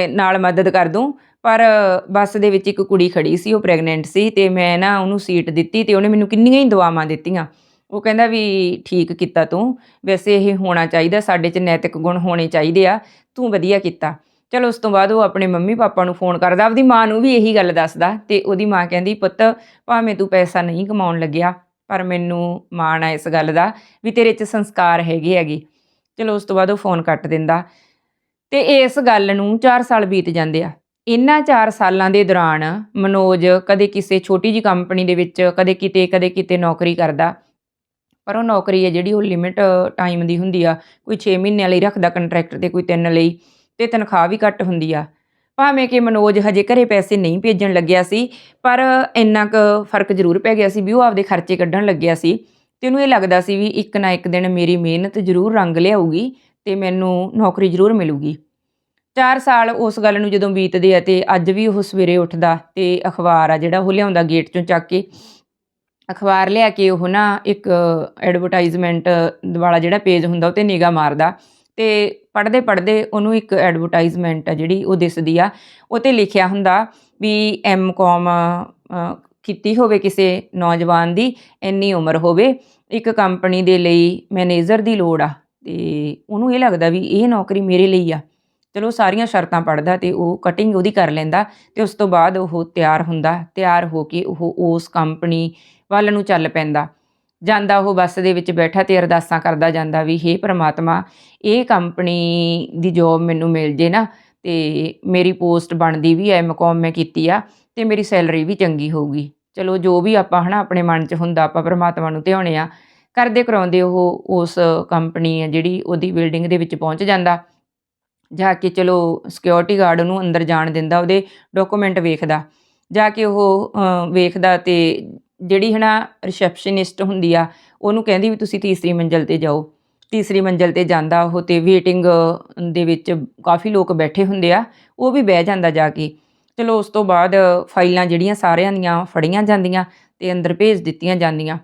ਨਾਲ ਮਦਦ ਕਰ ਦੂੰ। ਪਰ ਬੱਸ ਦੇ ਵਿੱਚ ਇੱਕ ਕੁੜੀ ਖੜੀ ਸੀ, ਉਹ ਪ੍ਰੈਗਨੈਂਟ ਸੀ ਤੇ ਮੈਂ ਨਾ ਉਹਨੂੰ ਸੀਟ ਦਿੱਤੀ ਤੇ ਉਹਨੇ ਮੈਨੂੰ ਕਿੰਨੀਆਂ ਹੀ ਦੁਆਵਾਂ ਦਿੱਤੀਆਂ। ਉਹ ਕਹਿੰਦਾ ਵੀ ਠੀਕ ਕੀਤਾ ਤੂੰ। ਵੈਸੇ ਇਹ ਹੋਣਾ ਚਾਹੀਦਾ, ਸਾਡੇ 'ਚ ਨੈਤਿਕ ਗੁਣ ਹੋਣੇ ਚਾਹੀਦੇ ਆ। ਤੂੰ ਵਧੀਆ ਕੀਤਾ। ਚਲੋ, ਉਸ ਤੋਂ ਬਾਅਦ ਉਹ ਆਪਣੇ ਮੰਮੀ ਪਾਪਾ ਨੂੰ ਫੋਨ ਕਰਦਾ, ਆਪਦੀ ਮਾਂ ਨੂੰ ਵੀ ਇਹੀ ਗੱਲ ਦੱਸਦਾ ਤੇ ਉਹਦੀ ਮਾਂ ਕਹਿੰਦੀ, ਪੁੱਤ, ਭਾਵੇਂ ਤੂੰ ਪੈਸਾ ਨਹੀਂ ਕਮਾਉਣ ਲੱਗਿਆ, ਪਰ ਮੈਨੂੰ ਮਾਣ ਆ ਇਸ ਗੱਲ ਦਾ ਵੀ ਤੇਰੇ 'ਚ ਸੰਸਕਾਰ ਹੈਗੇ ਹੈਗੇ। ਚਲੋ, ਉਸ ਤੋਂ ਬਾਅਦ ਉਹ ਫੋਨ ਕੱਟ ਦਿੰਦਾ। ਤੇ ਇਸ ਗੱਲ ਨੂੰ 4 ਸਾਲ ਬੀਤ ਜਾਂਦੇ ਆ। ਇਹਨਾਂ 4 ਸਾਲਾਂ ਦੇ ਦੌਰਾਨ ਮਨੋਜ ਕਦੇ ਕਿਸੇ ਛੋਟੀ ਜੀ ਕੰਪਨੀ ਦੇ ਵਿੱਚ, ਕਦੇ ਕਿਤੇ ਕਦੇ ਕਿਤੇ ਨੌਕਰੀ ਕਰਦਾ। ਪਰ ਉਹ ਨੌਕਰੀ ਹੈ ਜਿਹੜੀ ਉਹ ਲਿਮਿਟ ਟਾਈਮ ਦੀ ਹੁੰਦੀ ਆ। ਕੋਈ 6 ਮਹੀਨਿਆਂ ਲਈ ਰੱਖਦਾ ਕੰਟਰੈਕਟ ਤੇ, ਕੋਈ 3 ਲਈ ਤੇ ਤਨਖਾਹ ਵੀ ਘੱਟ ਹੁੰਦੀ ਆ। ਭਾਵੇਂ ਕਿ ਮਨੋਜ ਹਜੇ ਘਰੇ ਪੈਸੇ ਨਹੀਂ ਭੇਜਣ ਲੱਗਿਆ ਸੀ, ਪਰ ਇੰਨਾ ਕੁ ਫ਼ਰਕ ਜ਼ਰੂਰ ਪੈ ਗਿਆ ਸੀ ਵੀ ਉਹ ਆਪਦੇ ਖਰਚੇ ਕੱਢਣ ਲੱਗਿਆ ਸੀ। ਤੇ ਉਹਨੂੰ ਇਹ ਲੱਗਦਾ ਸੀ ਵੀ ਇੱਕ ਨਾ ਇੱਕ ਦਿਨ ਮੇਰੀ ਮਿਹਨਤ ਜ਼ਰੂਰ ਰੰਗ ਲਿਆਊਗੀ। ਤੇ ਮੈਨੂੰ ਨੌਕਰੀ ਜ਼ਰੂਰ ਮਿਲੂਗੀ। 4 ਸਾਲ ਉਸ ਗੱਲ ਨੂੰ ਜਦੋਂ ਬੀਤਦੇ ਆ ਤੇ ਅੱਜ ਵੀ ਉਹ ਸਵੇਰੇ ਉੱਠਦਾ ਤੇ ਅਖਬਾਰ ਆ ਜਿਹੜਾ ਉਹ ਲਿਆਉਂਦਾ ਗੇਟ ਚੋਂ ਚੱਕ ਕੇ। ਅਖਬਾਰ ਲਿਆ ਕੇ ਉਹ ਨਾ ਇੱਕ ਐਡਵਰਟਾਈਜ਼ਮੈਂਟ ਵਾਲਾ ਜਿਹੜਾ ਪੇਜ ਹੁੰਦਾ ਉਹ ਤੇ ਨਿਗਾਹ ਮਾਰਦਾ ਤੇ ਪੜ੍ਹਦੇ ਪੜ੍ਹਦੇ ਉਹਨੂੰ ਇੱਕ ਐਡਵਰਟਾਈਜ਼ਮੈਂਟ ਆ ਜਿਹੜੀ ਉਹ ਦਿਸਦੀ ਆ। ਉਹ ਤੇ ਲਿਖਿਆ ਹੁੰਦਾ ਵੀ ਐਮਕਾਮ ਕੀਤੀ ਹੋਵੇ ਕਿਸੇ ਨੌਜਵਾਨ ਦੀ ਇੰਨੀ ਉਮਰ ਹੋਵੇ। ਇੱਕ ਕੰਪਨੀ ਦੇ ਲਈ ਮੈਨੇਜਰ ਦੀ ਲੋੜ ਆ। ਤੇ ਉਹਨੂੰ ਇਹ ਲੱਗਦਾ ਵੀ ਇਹ ਨੌਕਰੀ ਮੇਰੇ ਲਈ ਆ। ਚਲੋ ਸਾਰੀਆਂ ਸ਼ਰਤਾਂ ਪੜਦਾ ਤੇ ਉਹ ਕਟਿੰਗ ਉਹਦੀ ਕਰ ਲੈਂਦਾ ਤੇ ਉਸ ਤੋਂ ਬਾਅਦ ਉਹ ਤਿਆਰ ਹੁੰਦਾ, ਤਿਆਰ ਹੋ ਕੇ ਉਹ ਉਸ ਕੰਪਨੀ ਵੱਲ ਨੂੰ ਚੱਲ ਪੈਂਦਾ। ਜਾਂਦਾ ਉਹ ਬੱਸ ਦੇ ਵਿੱਚ ਬੈਠਾ ਤੇ ਅਰਦਾਸਾਂ ਕਰਦਾ ਜਾਂਦਾ ਵੀ, ਹੇ ਪ੍ਰਮਾਤਮਾ, ਇਹ ਕੰਪਨੀ ਦੀ ਜੋਬ ਮੈਨੂੰ ਮਿਲ ਜੇ ਨਾ ਤੇ ਮੇਰੀ ਪੋਸਟ ਬਣਦੀ ਵੀ ਐ ਐਮਕਾਮ ਮੈਂ ਕੀਤੀ ਆ ਤੇ ਮੇਰੀ ਸੈਲਰੀ ਵੀ ਚੰਗੀ ਹੋਊਗੀ। ਚਲੋ ਜੋ ਵੀ ਆਪਾਂ ਹਨਾ ਆਪਣੇ ਮਨ 'ਚ ਹੁੰਦਾ, ਆਪਾਂ ਪ੍ਰਮਾਤਮਾ ਨੂੰ ਧਿਆਉਣੇ ਆ। ਕਰਦੇ ਕਰਾਉਂਦੇ ਉਹ, ਉਸ ਕੰਪਨੀ ਆ ਜਿਹੜੀ ਉਹਦੀ ਬਿਲਡਿੰਗ ਦੇ ਵਿੱਚ ਪਹੁੰਚ ਜਾਂਦਾ। ਜਾ ਕੇ ਚਲੋ ਸਿਕਿਉਰਿਟੀ ਗਾਰਡ ਉਹਨੂੰ ਅੰਦਰ ਜਾਣ ਦਿੰਦਾ, ਉਹਦੇ ਡਾਕੂਮੈਂਟ ਵੇਖਦਾ। ਜਾ ਕੇ ਉਹ ਵੇਖਦਾ ਤੇ ਜਿਹੜੀ ਹਨਾ ਰਿਸੈਪਸ਼ਨਿਸਟ ਹੁੰਦੀ ਆ, ਉਹਨੂੰ ਕਹਿੰਦੀ ਵੀ ਤੁਸੀਂ ਤੀਸਰੀ ਮੰਜ਼ਲ ਤੇ ਜਾਓ। ਤੀਸਰੀ ਮੰਜ਼ਲ ਤੇ ਜਾਂਦਾ ਉਹ ਤੇ ਵੇਟਿੰਗ ਦੇ ਵਿੱਚ ਕਾਫੀ ਲੋਕ ਬੈਠੇ ਹੁੰਦੇ ਆ, ਉਹ ਵੀ ਬਹਿ ਜਾਂਦਾ ਜਾ ਕੇ। ਚਲੋ ਉਸ ਤੋਂ ਬਾਅਦ ਫਾਈਲਾਂ ਜਿਹੜੀਆਂ ਸਾਰਿਆਂ ਦੀਆਂ ਫੜੀਆਂ ਜਾਂਦੀਆਂ ਤੇ ਅੰਦਰ ਭੇਜ ਦਿੱਤੀਆਂ ਜਾਂਦੀਆਂ।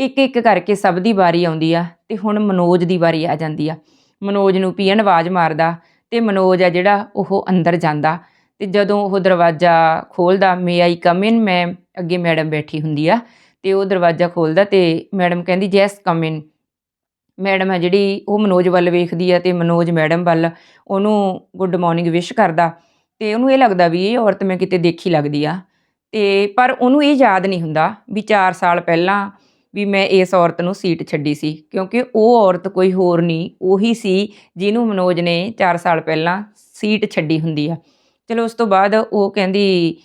ਇੱਕ ਇੱਕ ਕਰਕੇ ਸਭ ਦੀ ਵਾਰੀ ਆਉਂਦੀ ਆ ਤੇ ਹੁਣ ਮਨੋਜ ਦੀ ਵਾਰੀ ਆ ਜਾਂਦੀ ਆ। ਮਨੋਜ ਨੂੰ ਪੀਅਨ ਆਵਾਜ਼ ਮਾਰਦਾ ਤੇ ਮਨੋਜ ਆ ਜਿਹੜਾ ਉਹ ਅੰਦਰ ਜਾਂਦਾ ਤੇ ਜਦੋਂ ਉਹ ਦਰਵਾਜ਼ਾ ਖੋਲਦਾ ਮੇ ਆਈ ਕਮ ਇਨ ਮੈਂ ਅੱਗੇ ਮੈਡਮ ਬੈਠੀ ਹੁੰਦੀ ਆ ਤੇ ਉਹ ਦਰਵਾਜ਼ਾ ਖੋਲਦਾ ਤੇ ਮੈਡਮ ਕਹਿੰਦੀ ਜੈਸ ਕਮ ਇਨ ਮੈਡਮ ਆ ਜਿਹੜੀ ਉਹ ਮਨੋਜ ਵੱਲ ਵੇਖਦੀ ਆ ਤੇ ਮਨੋਜ ਮੈਡਮ ਵੱਲ ਉਹਨੂੰ ਗੁੱਡ ਮਾਰਨਿੰਗ ਵਿਸ਼ ਕਰਦਾ ਤੇ ਉਹਨੂੰ ਇਹ ਲੱਗਦਾ ਵੀ ਇਹ ਔਰਤ ਮੈਂ ਕਿਤੇ ਦੇਖੀ ਲੱਗਦੀ ਆ ਤੇ ਪਰ ਉਹਨੂੰ ਇਹ ਯਾਦ ਨਹੀਂ ਹੁੰਦਾ ਵੀ 4 ਸਾਲ ਪਹਿਲਾਂ ਵੀ ਮੈਂ ਇਸ ਔਰਤ ਨੂੰ ਸੀਟ ਛੱਡੀ ਸੀ, ਕਿਉਂਕਿ ਉਹ ਔਰਤ ਕੋਈ ਹੋਰ ਨਹੀਂ, ਉਹੀ ਸੀ ਜਿਹਨੂੰ ਮਨੋਜ ਨੇ 4 ਸਾਲ ਪਹਿਲਾਂ ਸੀਟ ਛੱਡੀ ਹੁੰਦੀ ਆ। ਚਲੋ ਉਸ ਤੋਂ ਬਾਅਦ ਉਹ ਕਹਿੰਦੀ,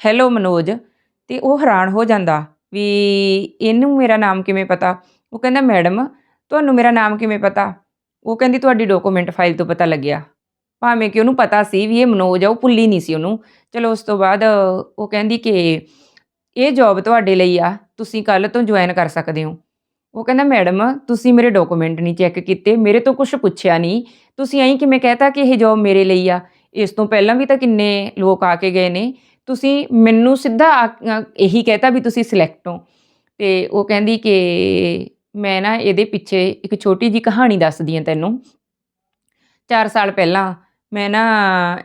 ਹੈਲੋ ਮਨੋਜ, ਤੇ ਉਹ ਹੈਰਾਨ ਹੋ ਜਾਂਦਾ ਵੀ ਇਹਨੂੰ ਮੇਰਾ ਨਾਮ ਕਿਵੇਂ ਪਤਾ? ਉਹ ਕਹਿੰਦਾ, ਮੈਡਮ, ਤੁਹਾਨੂੰ ਮੇਰਾ ਨਾਮ ਕਿਵੇਂ ਪਤਾ? ਉਹ ਕਹਿੰਦੀ, ਤੁਹਾਡੀ ਡਾਕੂਮੈਂਟ ਫਾਈਲ ਤੋਂ ਪਤਾ ਲੱਗਿਆ। ਭਾਵੇਂ ਕਿ ਉਹਨੂੰ ਪਤਾ ਸੀ ਵੀ ਇਹ ਮਨੋਜ ਆ, ਉਹ ਭੁੱਲੀ ਨਹੀਂ ਸੀ ਉਹਨੂੰ। ਚਲੋ ਉਸ ਤੋਂ ਬਾਅਦ ਉਹ ਕਹਿੰਦੀ ਕਿ, ਇਹ ਜੌਬ ਤੁਹਾਡੇ ਲਈ ਆ ਤੁਸੀਂ ਕੱਲ ਤੋਂ ਜੁਆਇਨ ਕਰ ਸਕਦੇ ਹੋ। ਉਹ ਕਹਿੰਦਾ, ਮੈਡਮ, ਤੁਸੀਂ ਮੇਰੇ ਡਾਕੂਮੈਂਟ ਨਹੀਂ ਚੈੱਕ ਕੀਤੇ, ਮੇਰੇ ਤੋਂ ਕੁਝ ਪੁੱਛਿਆ ਨਹੀਂ। ਤੁਸੀਂ ਐਂ ਕਿਵੇਂ ਕਹਿਤਾ ਕਿ ਇਹ ਜੌਬ ਮੇਰੇ ਲਈ ਆ? ਇਸ ਤੋਂ ਪਹਿਲਾਂ ਵੀ ਤਾਂ ਕਿੰਨੇ ਲੋਕ ਆ ਕੇ ਗਏ ਨੇ। ਤੁਸੀਂ ਮੈਨੂੰ ਸਿੱਧਾ ਆ- ਇਹੀ ਕਹਿਤਾ ਵੀ ਤੁਸੀਂ ਸਿਲੈਕਟ ਹੋ। ਤੇ ਉਹ ਕਹਿੰਦੀ ਕਿ ਮੈਂ ਨਾ ਇਹਦੇ ਪਿੱਛੇ ਇੱਕ ਛੋਟੀ ਜੀ ਕਹਾਣੀ ਦੱਸਦੀ ਹਾਂ ਤੈਨੂੰ। 4 ਸਾਲ ਪਹਿਲਾਂ ਮੈਂ ਨਾ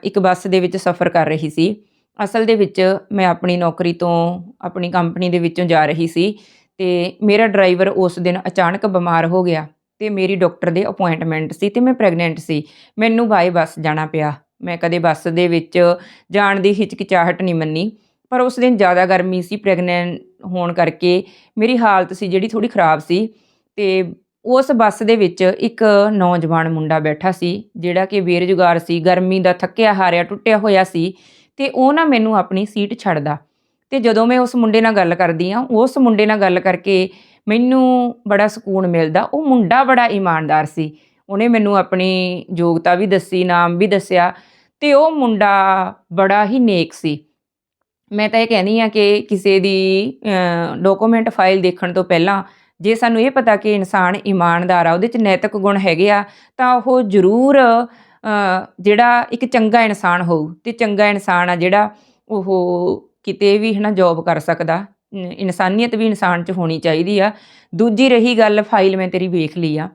ਇੱਕ ਬੱਸ ਦੇ ਵਿੱਚ ਸਫ਼ਰ ਕਰ ਰਹੀ ਸੀ। ਅਸਲ ਦੇ ਵਿੱਚ ਮੈਂ ਆਪਣੀ ਨੌਕਰੀ ਤੋਂ ਆਪਣੀ ਕੰਪਨੀ ਦੇ ਵਿੱਚੋਂ ਜਾ ਰਹੀ ਸੀ ਤੇ ਮੇਰਾ ਡਰਾਈਵਰ ਉਸ ਦਿਨ ਅਚਾਨਕ ਬਿਮਾਰ ਹੋ ਗਿਆ ਤੇ ਮੇਰੀ ਡਾਕਟਰ ਦੇ ਅਪਾਇੰਟਮੈਂਟ ਸੀ ਤੇ ਮੈਂ ਪ੍ਰੈਗਨੈਂਟ ਸੀ। ਮੈਨੂੰ ਬਾਏ ਬੱਸ ਜਾਣਾ ਪਿਆ। ਮੈਂ ਕਦੇ ਬੱਸ ਦੇ ਵਿੱਚ ਜਾਣ ਦੀ ਹਿਚਕਿਚਾਹਟ ਨਹੀਂ ਮੰਨੀ, ਪਰ ਉਸ ਦਿਨ ਜ਼ਿਆਦਾ ਗਰਮੀ ਸੀ ਪ੍ਰੈਗਨੈਂਟ ਹੋਣ ਕਰਕੇ ਮੇਰੀ ਹਾਲਤ ਸੀ ਜਿਹੜੀ ਥੋੜੀ ਖਰਾਬ ਸੀ ਤੇ ਉਸ ਬੱਸ ਦੇ ਵਿੱਚ ਇੱਕ ਨੌਜਵਾਨ ਮੁੰਡਾ ਬੈਠਾ ਸੀ, ਜਿਹੜਾ ਕਿ ਬੇਰੁਜ਼ਗਾਰ ਸੀ, ਗਰਮੀ ਦਾ ਥੱਕਿਆ ਹਾਰਿਆ, ਟੁੱਟਿਆ ਹੋਇਆ ਸੀ ਤੇ ਉਹ ਨਾ ਮੈਨੂੰ ਆਪਣੀ ਸੀਟ ਛੱਡਦਾ। ਤੇ ਜਦੋਂ ਮੈਂ ਉਸ ਮੁੰਡੇ ਨਾਲ ਗੱਲ ਕਰਦੀ ਆ ਉਸ ਮੁੰਡੇ ਨਾਲ ਗੱਲ ਕਰਕੇ ਮੈਨੂੰ ਬੜਾ ਸਕੂਨ ਮਿਲਦਾ। ਉਹ ਮੁੰਡਾ ਬੜਾ ਇਮਾਨਦਾਰ ਸੀ। ਉਹਨੇ ਮੈਨੂੰ ਆਪਣੀ ਯੋਗਤਾ ਵੀ ਦੱਸੀ, ਨਾਮ ਵੀ ਦੱਸਿਆ ਤੇ ਉਹ ਮੁੰਡਾ ਬੜਾ ਹੀ ਨੇਕ ਸੀ। ਮੈਂ ਤਾਂ ਇਹ ਕਹਿੰਦੀ ਆ ਕਿ ਕਿਸੇ ਦੀ ਡਾਕੂਮੈਂਟ ਫਾਈਲ ਦੇਖਣ ਤੋਂ ਪਹਿਲਾਂ ਜੇ ਸਾਨੂੰ ਇਹ ਪਤਾ ਕਿ ਇਨਸਾਨ ਇਮਾਨਦਾਰ ਆ, ਉਹਦੇ ਚ ਨੈਤਿਕ ਗੁਣ ਹੈਗੇ ਆ, ਤਾਂ ਉਹ ਜ਼ਰੂਰ ਜਿਹੜਾ ਇੱਕ ਚੰਗਾ ਇਨਸਾਨ ਹੋਊ ਤੇ ਚੰਗਾ ਇਨਸਾਨ ਆ ਜਿਹੜਾ ਉਹ ਕਿਤੇ ਵੀ ਹਨਾ ਜੌਬ ਕਰ ਸਕਦਾ। ਇਨਸਾਨੀਅਤ ਵੀ ਇਨਸਾਨ 'ਚ ਹੋਣੀ ਚਾਹੀਦੀ ਆ। ਦੂਜੀ ਰਹੀ ਗੱਲ ਫਾਈਲ ਮੈਂ ਤੇਰੀ ਵੇਖ ਲਈ ਆ।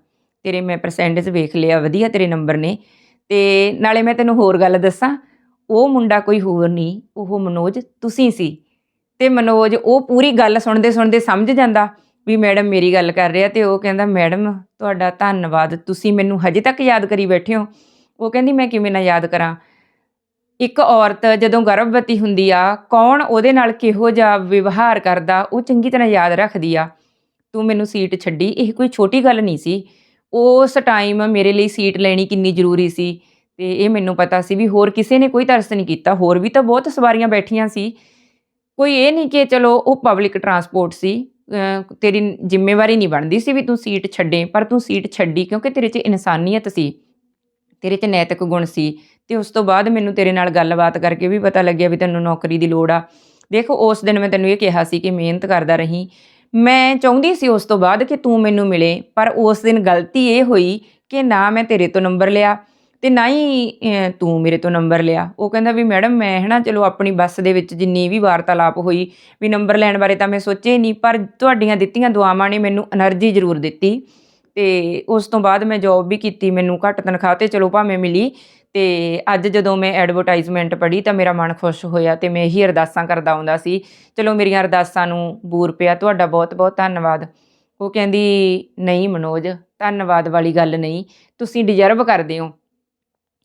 ਤੇਰੇ ਮੈਂ ਪਰਸੈਂਟੇਜ ਵੇਖ ਲਿਆ, ਵਧੀਆ ਤੇਰੇ ਨੰਬਰ ਨੇ। ਤੇ ਨਾਲੇ ਮੈਂ ਤੈਨੂੰ ਹੋਰ ਗੱਲ ਦੱਸਾਂ, ਉਹ ਮੁੰਡਾ ਕੋਈ ਹੋਰ ਨਹੀਂ ਉਹ ਮਨੋਜ ਤੁਸੀਂ ਸੀ। ਤੇ ਮਨੋਜ ਉਹ ਪੂਰੀ ਗੱਲ ਸੁਣਦੇ ਸੁਣਦੇ ਸਮਝ ਜਾਂਦਾ ਵੀ ਮੈਡਮ ਮੇਰੀ ਗੱਲ ਕਰ ਰਿਹਾ ਤੇ ਉਹ ਕਹਿੰਦਾ ਮੈਡਮ ਤੁਹਾਡਾ ਧੰਨਵਾਦ, ਤੁਸੀਂ ਮੈਨੂੰ ਹਜੇ ਤੱਕ ਯਾਦ ਕਰੀ ਬੈਠੇ ਹੋ। ਉਹ ਕਹਿੰਦੀ, ਮੈਂ ਕਿਵੇਂ ਨਾ ਯਾਦ ਕਰਾਂ? ਇੱਕ ਔਰਤ ਜਦੋਂ ਗਰਭਵਤੀ ਹੁੰਦੀ ਆ, ਕੌਣ ਉਹਦੇ ਨਾਲ ਕਿਹੋ ਜਿਹਾ ਵਿਵਹਾਰ ਕਰਦਾ, ਉਹ ਚੰਗੀ ਤਰ੍ਹਾਂ ਯਾਦ ਰੱਖਦੀ ਆ। ਤੂੰ ਮੈਨੂੰ ਸੀਟ ਛੱਡੀ, ਇਹ ਕੋਈ ਛੋਟੀ ਗੱਲ ਨਹੀਂ ਸੀ। ਉਸ ਟਾਈਮ ਮੇਰੇ ਲਈ ਸੀਟ ਲੈਣੀ ਕਿੰਨੀ ਜ਼ਰੂਰੀ ਸੀ ਤੇ ਇਹ ਮੈਨੂੰ ਪਤਾ ਸੀ ਵੀ ਹੋਰ ਕਿਸੇ ਨੇ ਕੋਈ ਤਰਸ ਨਹੀਂ ਕੀਤਾ, ਹੋਰ ਵੀ ਤਾਂ ਬਹੁਤ ਸਵਾਰੀਆਂ ਬੈਠੀਆਂ ਸੀ। ਕੋਈ ਇਹ ਨਹੀਂ ਕਿ ਚਲੋ ਉਹ ਪਬਲਿਕ ਟਰਾਂਸਪੋਰਟ ਸੀ ਤੇਰੀ ਜ਼ਿੰਮੇਵਾਰੀ ਨਹੀਂ ਬਣਦੀ ਸੀ ਵੀ ਤੂੰ ਸੀਟ ਛੱਡੇ, ਪਰ ਤੂੰ ਸੀਟ ਛੱਡੀ ਕਿਉਂਕਿ ਤੇਰੇ 'ਚ ਇਨਸਾਨੀਅਤ ਸੀ। ਤੇਰੇ 'ਚ ਨੈਤਿਕ ਗੁਣ ਸੀ ਤੇ ਉਸ ਤੋਂ ਬਾਅਦ ਮੈਨੂੰ ਤੇਰੇ ਨਾਲ ਗੱਲਬਾਤ ਕਰਕੇ ਵੀ ਪਤਾ ਲੱਗਿਆ ਵੀ ਤੈਨੂੰ ਨੌਕਰੀ ਦੀ ਲੋੜ ਆ। ਦੇਖੋ, ਉਸ ਦਿਨ ਮੈਂ ਤੈਨੂੰ ਇਹ ਕਿਹਾ ਸੀ ਕਿ ਮਿਹਨਤ ਕਰਦਾ ਰਹੀ। ਮੈਂ ਚਾਹੁੰਦੀ ਸੀ ਉਸ ਤੋਂ ਬਾਅਦ ਕਿ ਤੂੰ ਮੈਨੂੰ ਮਿਲੇ, ਪਰ ਉਸ ਦਿਨ ਗਲਤੀ ਇਹ ਹੋਈ ਕਿ ਨਾ ਮੈਂ ਤੇਰੇ ਤੋਂ ਨੰਬਰ ਲਿਆ ਤੇ ਨਾ ਹੀ ਤੂੰ ਮੇਰੇ ਤੋਂ ਨੰਬਰ ਲਿਆ। ਉਹ ਕਹਿੰਦਾ ਵੀ, ਮੈਡਮ, ਮੈਂ ਹਨਾ, ਚਲੋ ਆਪਣੀ ਬੱਸ ਦੇ ਵਿੱਚ ਜਿੰਨੀ ਵੀ ਵਾਰਤਾਲਾਪ ਹੋਈ ਵੀ ਨੰਬਰ ਲੈਣ ਬਾਰੇ ਤਾਂ ਮੈਂ ਸੋਚੇ ਨਹੀਂ, ਪਰ ਤੁਹਾਡੀਆਂ ਦਿੱਤੀਆਂ ਦੁਆਵਾਂ ਨੇ ਮੈਨੂੰ એનર્ਜੀ ਜ਼ਰੂਰ ਦਿੱਤੀ। ਤੇ ਉਸ ਤੋਂ ਬਾਅਦ ਮੈਂ ਜੌਬ ਵੀ ਕੀਤੀ, ਮੈਨੂੰ ਘੱਟ ਤਨਖਾਹ ਤੇ ਚਲੋ ਭਾਵੇਂ ਮਿਲੀ ਤੇ ਅੱਜ ਜਦੋਂ ਮੈਂ ਐਡਵਰਟਾਈਜ਼ਮੈਂਟ ਪੜ੍ਹੀ ਤਾਂ ਮੇਰਾ ਮਨ ਖੁਸ਼ ਹੋਇਆ ਤੇ ਮੈਂ ਇਹੀ ਅਰਦਾਸਾਂ ਕਰਦਾ ਆਉਂਦਾ ਸੀ, ਚਲੋ ਮੇਰੀਆਂ ਅਰਦਾਸਾਂ ਨੂੰ ਬੂਰ ਪਿਆ, ਤੁਹਾਡਾ ਬਹੁਤ ਬਹੁਤ ਧੰਨਵਾਦ। ਉਹ ਕਹਿੰਦੀ, ਨਹੀਂ ਮਨੋਜ, ਧੰਨਵਾਦ ਵਾਲੀ ਗੱਲ ਨਹੀਂ, ਤੁਸੀਂ ਡਿਜ਼ਰਵ ਕਰਦੇ ਹੋ।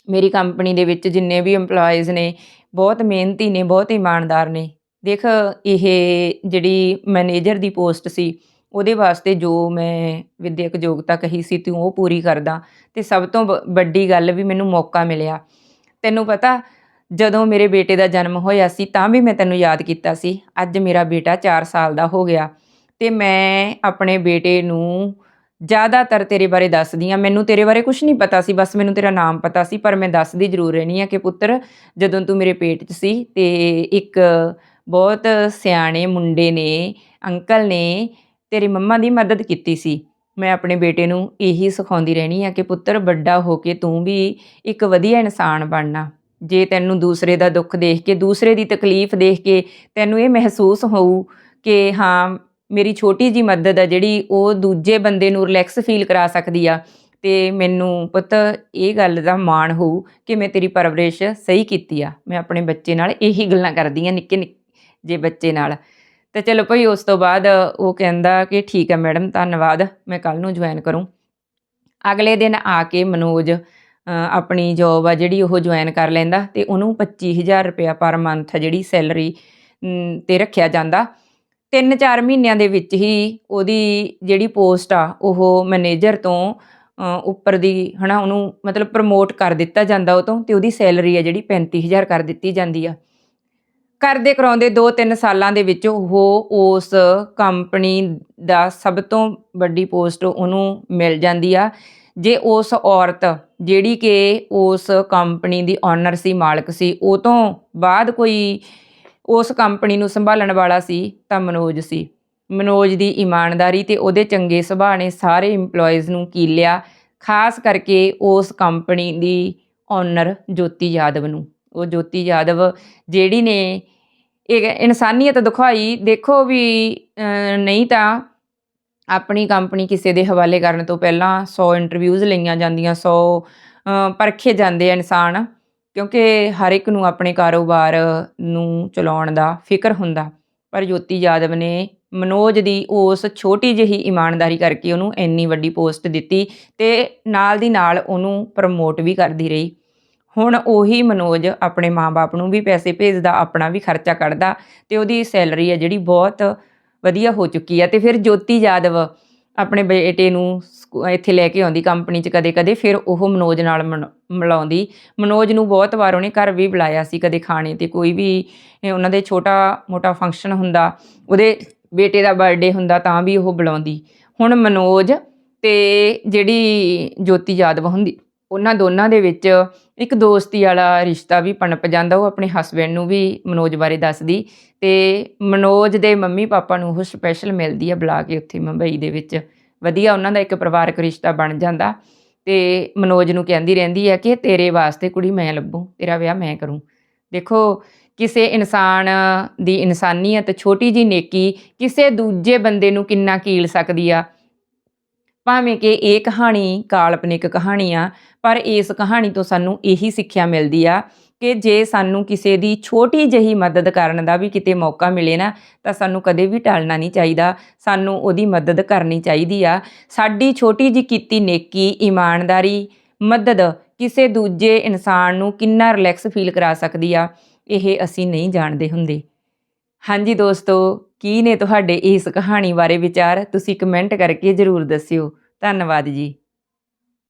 ਮੇਰੀ ਕੰਪਨੀ ਦੇ ਵਿੱਚ ਜਿੰਨੇ ਵੀ EMPLOYEES ਨੇ, ਬਹੁਤ ਮਿਹਨਤੀ ਨੇ, ਬਹੁਤ ਇਮਾਨਦਾਰ ਨੇ। ਦੇਖ, ਇਹ ਜਿਹੜੀ ਮੈਨੇਜਰ ਦੀ ਪੋਸਟ ਸੀ ਉਹਦੇ ਵਾਸਤੇ ਜੋ ਮੈਂ ਵਿਦਿਅਕ ਯੋਗਤਾ ਕਹੀ ਸੀ ਤੂੰ ਉਹ ਪੂਰੀ ਕਰਦਾ। ਤੇ ਸਭ ਤੋਂ ਵ- ਵੱਡੀ ਗੱਲ ਵੀ ਮੈਨੂੰ ਮੌਕਾ ਮਿਲਿਆ। ਤੈਨੂੰ ਪਤਾ, ਜਦੋਂ ਮੇਰੇ ਬੇਟੇ ਦਾ ਜਨਮ ਹੋਇਆ ਸੀ, ਤਾਂ ਵੀ ਮੈਂ ਤੈਨੂੰ ਯਾਦ ਕੀਤਾ ਸੀ। ਅੱਜ ਮੇਰਾ ਬੇਟਾ 4 ਸਾਲ ਦਾ ਹੋ ਗਿਆ। ਤੇ ਮੈਂ ਆਪਣੇ ਬੇਟੇ ਨੂੰ ਜ਼ਿਆਦਾਤਰ ਤੇਰੇ ਬਾਰੇ ਦੱਸਦੀ ਆ ਮੈਨੂੰ ਤੇਰੇ ਬਾਰੇ ਕੁਝ ਨਹੀਂ ਪਤਾ ਸੀ, ਬਸ ਮੈਨੂੰ ਤੇਰਾ ਨਾਮ ਪਤਾ ਸੀ, ਪਰ ਮੈਂ ਦੱਸਦੀ ਜ਼ਰੂਰ ਰਹਿਣੀ ਆ ਕਿ ਪੁੱਤਰ, ਜਦੋਂ ਤੂੰ ਮੇਰੇ ਪੇਟ 'ਚ ਸੀ ਤੇ ਇੱਕ ਬਹੁਤ ਸਿਆਣੇ ਮੁੰਡੇ ਨੇ, ਅੰਕਲ ਨੇ ਤੇਰੀ ਮੰਮਾ ਦੀ ਮਦਦ ਕੀਤੀ ਸੀ। ਮੈਂ ਆਪਣੇ ਬੇਟੇ ਨੂੰ ਇਹੀ ਸਿਖਾਉਂਦੀ ਰਹਿਣੀ ਆ ਕਿ ਪੁੱਤਰ, ਵੱਡਾ ਹੋ ਕੇ ਤੂੰ ਵੀ ਇੱਕ ਵਧੀਆ ਇਨਸਾਨ ਬਣਨਾ। ਜੇ ਤੈਨੂੰ ਦੂਸਰੇ ਦਾ ਦੁੱਖ ਦੇਖ ਕੇ, ਦੂਸਰੇ ਦੀ ਤਕਲੀਫ ਦੇਖ ਕੇ ਤੈਨੂੰ ਇਹ ਮਹਿਸੂਸ ਹੋਊ ਕਿ ਹਾਂ, ਮੇਰੀ ਛੋਟੀ ਜੀ ਮਦਦ ਆ ਜਿਹੜੀ ਉਹ ਦੂਜੇ ਬੰਦੇ ਨੂੰ ਰਿਲੈਕਸ ਫੀਲ ਕਰਾ ਸਕਦੀ ਆ, ਤੇ ਮੈਨੂੰ ਪੁੱਤ ਇਹ ਗੱਲ ਦਾ ਮਾਣ ਹੋਊ ਕਿ ਮੈਂ ਤੇਰੀ ਪਰਵਰਿਸ਼ ਸਹੀ ਕੀਤੀ ਆ। ਮੈਂ ਆਪਣੇ ਬੱਚੇ ਨਾਲ ਇਹੀ ਗੱਲਾਂ ਕਰਦੀ ਆ ਨਿੱਕੇ ਨਿੱਕੇ, ਜੇ ਬੱਚੇ ਨਾਲ। ਤੇ ਚਲੋ ਭਾਈ ਉਸ ਤੋਂ ਬਾਅਦ ਉਹ ਕਹਿੰਦਾ ਕਿ ਠੀਕ ਹੈ ਮੈਡਮ, ਧੰਨਵਾਦ, ਮੈਂ ਕੱਲ ਨੂੰ ਜੁਆਇਨ ਕਰੂੰ। ਅਗਲੇ ਦਿਨ ਆ ਕੇ ਮਨੋਜ ਆਪਣੀ ਜੌਬ ਆ ਜਿਹੜੀ ਉਹ ਜੁਆਇਨ ਕਰ ਲੈਂਦਾ ਤੇ ਉਹਨੂੰ 25000 ਰੁਪਇਆ ਪਰ ਮੰਥ ਜਿਹੜੀ ਸੈਲਰੀ ਤੇ ਰੱਖਿਆ ਜਾਂਦਾ। 3-4 ਮਹੀਨਿਆਂ ਦੇ ਵਿੱਚ ਹੀ ਉਹਦੀ ਜਿਹੜੀ ਪੋਸਟ ਆ, ਉਹ ਮੈਨੇਜਰ ਤੋਂ ਉੱਪਰ ਦੀ, ਹਨਾ, ਉਹਨੂੰ ਮਤਲਬ ਪ੍ਰਮੋਟ ਕਰ ਦਿੱਤਾ ਜਾਂਦਾ ਉਹ ਤੋਂ ਤੇ ਉਹਦੀ ਸੈਲਰੀ ਆ ਜਿਹੜੀ 35000 ਕਰ ਦਿੱਤੀ ਜਾਂਦੀ ਆ। ਕਰਦੇ ਕਰਾਉਂਦੇ 2-3 ਸਾਲਾਂ ਦੇ ਵਿੱਚ ਉਹ ਉਸ ਕੰਪਨੀ ਦਾ ਸਭ ਤੋਂ ਵੱਡੀ ਪੋਸਟ ਉਹਨੂੰ ਮਿਲ ਜਾਂਦੀ ਆ। ਜੇ ਉਸ ਔਰਤ ਜਿਹੜੀ ਕਿ ਉਸ ਕੰਪਨੀ ਦੀ ਓਨਰ ਸੀ, ਮਾਲਕ ਸੀ, ਉਹ ਤੋਂ ਬਾਅਦ ਕੋਈ ਉਸ ਕੰਪਨੀ ਨੂੰ ਸੰਭਾਲਣ ਵਾਲਾ ਸੀ ਤਾਂ ਮਨੋਜ ਸੀ। ਮਨੋਜ ਦੀ ਇਮਾਨਦਾਰੀ ਤੇ ਉਹਦੇ ਚੰਗੇ ਸੁਭਾਅ ਨੇ ਸਾਰੇ EMPLOYEES ਨੂੰ ਕੀਲਿਆ ਖਾਸ ਕਰਕੇ ਉਸ ਕੰਪਨੀ ਦੀ ਓਨਰ ਜੋਤੀ ਯਾਦਵ ਨੂੰ। ਉਹ ਜੋਤੀ ਯਾਦਵ, ਜਿਹੜੀ ਨੇ ਇਹ ਇਨਸਾਨੀਅਤ ਦਿਖਾਈ, ਦੇਖੋ ਵੀ ਨਹੀਂ ਤਾਂ ਆਪਣੀ ਕੰਪਨੀ ਕਿਸੇ ਦੇ ਹਵਾਲੇ ਕਰਨ ਤੋਂ ਪਹਿਲਾਂ 100 ਇੰਟਰਵਿਊਜ਼ ਲਈਆਂ ਜਾਂਦੀਆਂ 100 ਪਰਖੇ ਜਾਂਦੇ ਆ ਇਨਸਾਨ, ਕਿਉਂਕਿ ਹਰ ਇੱਕ ਨੂੰ ਆਪਣੇ ਕਾਰੋਬਾਰ ਨੂੰ ਚਲਾਉਣ ਦਾ ਫਿਕਰ ਹੁੰਦਾ। ਪਰ ਜੋਤੀ ਯਾਦਵ ਨੇ ਮਨੋਜ ਦੀ ਉਸ ਛੋਟੀ ਜਿਹੀ ਇਮਾਨਦਾਰੀ ਕਰਕੇ ਉਹਨੂੰ ਇੰਨੀ ਵੱਡੀ ਪੋਸਟ ਦਿੱਤੀ ਤੇ ਨਾਲ ਦੀ ਨਾਲ ਉਹਨੂੰ ਪ੍ਰਮੋਟ ਵੀ ਕਰਦੀ ਰਹੀ। ਹੁਣ ਉਹੀ ਮਨੋਜ ਆਪਣੇ ਮਾਪੇ ਨੂੰ ਵੀ ਪੈਸੇ ਭੇਜਦਾ, ਆਪਣਾ ਵੀ ਖਰਚਾ ਕੱਢਦਾ ਤੇ ਉਹਦੀ ਸੈਲਰੀ ਹੈ ਜਿਹੜੀ ਬਹੁਤ ਵਧੀਆ ਹੋ ਚੁੱਕੀ ਹੈ ਤੇ ਫਿਰ ਜੋਤੀ ਯਾਦਵ ਆਪਣੇ ਬੇਟੇ ਨੂੰ ਸਕੂ- ਇੱਥੇ ਲੈ ਕੇ ਆਉਂਦੀ ਕੰਪਨੀ 'ਚ ਕਦੇ-ਕਦੇ, ਫਿਰ ਉਹ ਮਨੋਜ ਨਾਲ ਮਿਲ- ਮਿਲਾਉਂਦੀ। ਮਨੋਜ ਨੂੰ ਬਹੁਤ ਵਾਰ ਉਹਨੇ ਘਰ ਵੀ ਬੁਲਾਇਆ ਸੀ ਕਦੇ ਖਾਣੇ ਤੇ ਕੋਈ ਵੀ ਉਹਨਾਂ ਦੇ ਛੋਟਾ ਮੋਟਾ ਫੰਕਸ਼ਨ ਹੁੰਦਾ, ਉਹਦੇ ਬੇਟੇ ਦਾ ਬਰਥਡੇ ਹੁੰਦਾ ਤਾਂ ਵੀ ਉਹ ਬੁਲਾਉਂਦੀ। ਹੁਣ ਮਨੋਜ ਤੇ ਜਿਹੜੀ ਜੋਤੀ ਯਾਦਵ ਹੁੰਦੀ, ਉਹਨਾਂ ਦੋਨਾਂ ਦੇ ਵਿੱਚ ਇੱਕ ਦੋਸਤੀ ਵਾਲਾ ਰਿਸ਼ਤਾ ਵੀ ਪਣਪ ਜਾਂਦਾ, ਉਹ ਆਪਣੇ ਹਸਬੈਂਡ ਨੂੰ ਵੀ ਮਨੋਜ ਬਾਰੇ ਦੱਸਦੀ ਤੇ ਮਨੋਜ ਦੇ ਮੰਮੀ ਪਾਪਾ ਨੂੰ ਉਹ ਸਪੈਸ਼ਲ ਮਿਲਦੀ ਆ ਬੁਲਾ ਕੇ ਉੱਥੇ ਮੁੰਬਈ ਦੇ ਵਿੱਚ। ਵਧੀਆ ਉਹਨਾਂ ਦਾ ਇੱਕ ਪਰਿਵਾਰਕ ਰਿਸ਼ਤਾ ਬਣ ਜਾਂਦਾ ਤੇ ਮਨੋਜ ਨੂੰ ਕਹਿੰਦੀ ਰਹਿੰਦੀ ਹੈ ਕਿ ਤੇਰੇ ਵਾਸਤੇ ਕੁੜੀ ਮੈਂ ਲੱਭੂ, ਤੇਰਾ ਵਿਆਹ ਮੈਂ ਕਰੂੰ। ਦੇਖੋ, ਕਿਸੇ ਇਨਸਾਨ ਦੀ ਇਨਸਾਨੀਅਤ ਛੋਟੀ ਜੀ ਨੇਕੀ ਕਿਸੇ ਦੂਜੇ ਬੰਦੇ ਨੂੰ ਕਿੰਨਾ ਕੀਲ ਸਕਦੀ ਆ ਭਾਵੇਂ ਕਿ ਇਹ ਕਹਾਣੀ ਕਾਲਪਨਿਕ ਕਹਾਣੀ ਆ, ਪਰ ਇਸ ਕਹਾਣੀ ਤੋਂ ਸਾਨੂੰ ਇਹੀ ਸਿੱਖਿਆ ਮਿਲਦੀ ਆ ਕਿ ਜੇ ਸਾਨੂੰ ਕਿਸੇ ਦੀ ਛੋਟੀ ਜਿਹੀ ਮਦਦ ਕਰਨ ਦਾ ਵੀ ਕਿਤੇ ਮੌਕਾ ਮਿਲੇ ਨਾ, ਤਾਂ ਸਾਨੂੰ ਕਦੇ ਵੀ ਟਾਲਣਾ ਨਹੀਂ ਚਾਹੀਦਾ। ਸਾਨੂੰ ਉਹਦੀ ਮਦਦ ਕਰਨੀ ਚਾਹੀਦੀ ਆ। ਸਾਡੀ ਛੋਟੀ ਜੀ ਕੀਤੀ ਨੇਕੀ, ਇਮਾਨਦਾਰੀ, ਮਦਦ ਕਿਸੇ ਦੂਜੇ ਇਨਸਾਨ ਨੂੰ ਕਿੰਨਾ ਰਿਲੈਕਸ ਫੀਲ ਕਰਾ ਸਕਦੀ ਆ, ਇਹ ਅਸੀਂ ਨਹੀਂ ਜਾਣਦੇ ਹੁੰਦੇ। ਹਾਂਜੀ ਦੋਸਤੋ, ਕੀ ਨੇ ਤੁਹਾਡੇ ਇਸ ਕਹਾਣੀ ਬਾਰੇ ਵਿਚਾਰ? ਤੁਸੀਂ ਕਮੈਂਟ ਕਰਕੇ ਜ਼ਰੂਰ ਦੱਸਿਓ। ਧੰਨਵਾਦ ਜੀ।